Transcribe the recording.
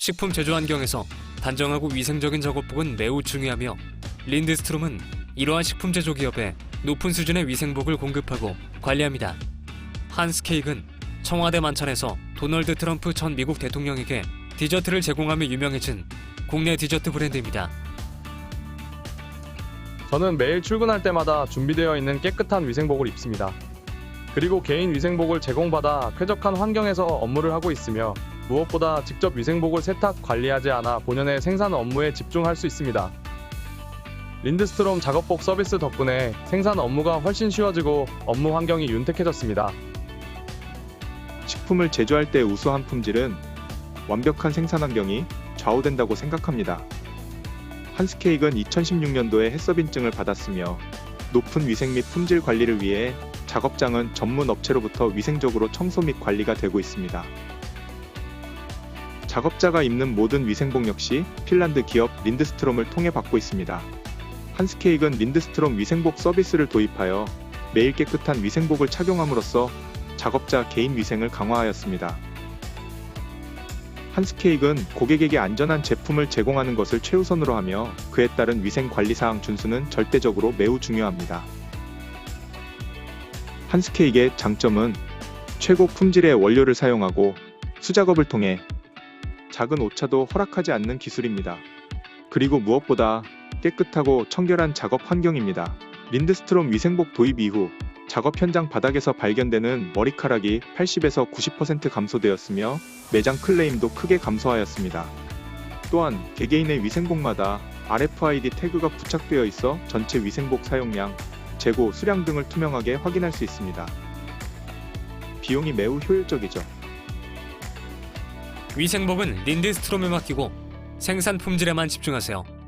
식품 제조 환경에서 단정하고 위생적인 작업복은 매우 중요하며 린드스트롬은 이러한 식품 제조 기업에 높은 수준의 위생복을 공급하고 관리합니다. 한스 케이크는 청와대 만찬에서 도널드 트럼프 전 미국 대통령에게 디저트를 제공하며 유명해진 국내 디저트 브랜드입니다. 저는 매일 출근할 때마다 준비되어 있는 깨끗한 위생복을 입습니다. 그리고 개인 위생복을 제공받아 쾌적한 환경에서 업무를 하고 있으며 무엇보다 직접 위생복을 세탁 관리하지 않아 본연의 생산 업무에 집중할 수 있습니다. 린드스트롬 작업복 서비스 덕분에 생산 업무가 훨씬 쉬워지고 업무 환경이 윤택해졌습니다. 식품을 제조할 때 우수한 품질은 완벽한 생산 환경이 좌우된다고 생각합니다. 한스케이크는 2016년도에 해서빈증을 받았으며 높은 위생 및 품질 관리를 위해 작업장은 전문 업체로부터 위생적으로 청소 및 관리가 되고 있습니다. 작업자가 입는 모든 위생복 역시 핀란드 기업 린드스트롬을 통해 받고 있습니다. 한스케이크는 린드스트롬 위생복 서비스를 도입하여 매일 깨끗한 위생복을 착용함으로써 작업자 개인 위생을 강화하였습니다. 한스케이크는 고객에게 안전한 제품을 제공하는 것을 최우선으로 하며 그에 따른 위생 관리 사항 준수는 절대적으로 매우 중요합니다. 한스케이크의 장점은 최고 품질의 원료를 사용하고 수작업을 통해 작은 오차도 허락하지 않는 기술입니다. 그리고 무엇보다 깨끗하고 청결한 작업 환경입니다. 린드스트롬 위생복 도입 이후 작업 현장 바닥에서 발견되는 머리카락이 80에서 90% 감소되었으며 매장 클레임도 크게 감소하였습니다. 또한 개개인의 위생복마다 RFID 태그가 부착되어 있어 전체 위생복 사용량, 재고, 수량 등을 투명하게 확인할 수 있습니다. 비용이 매우 효율적이죠. 위생복은 린드스트롬에 맡기고 생산 품질에만 집중하세요.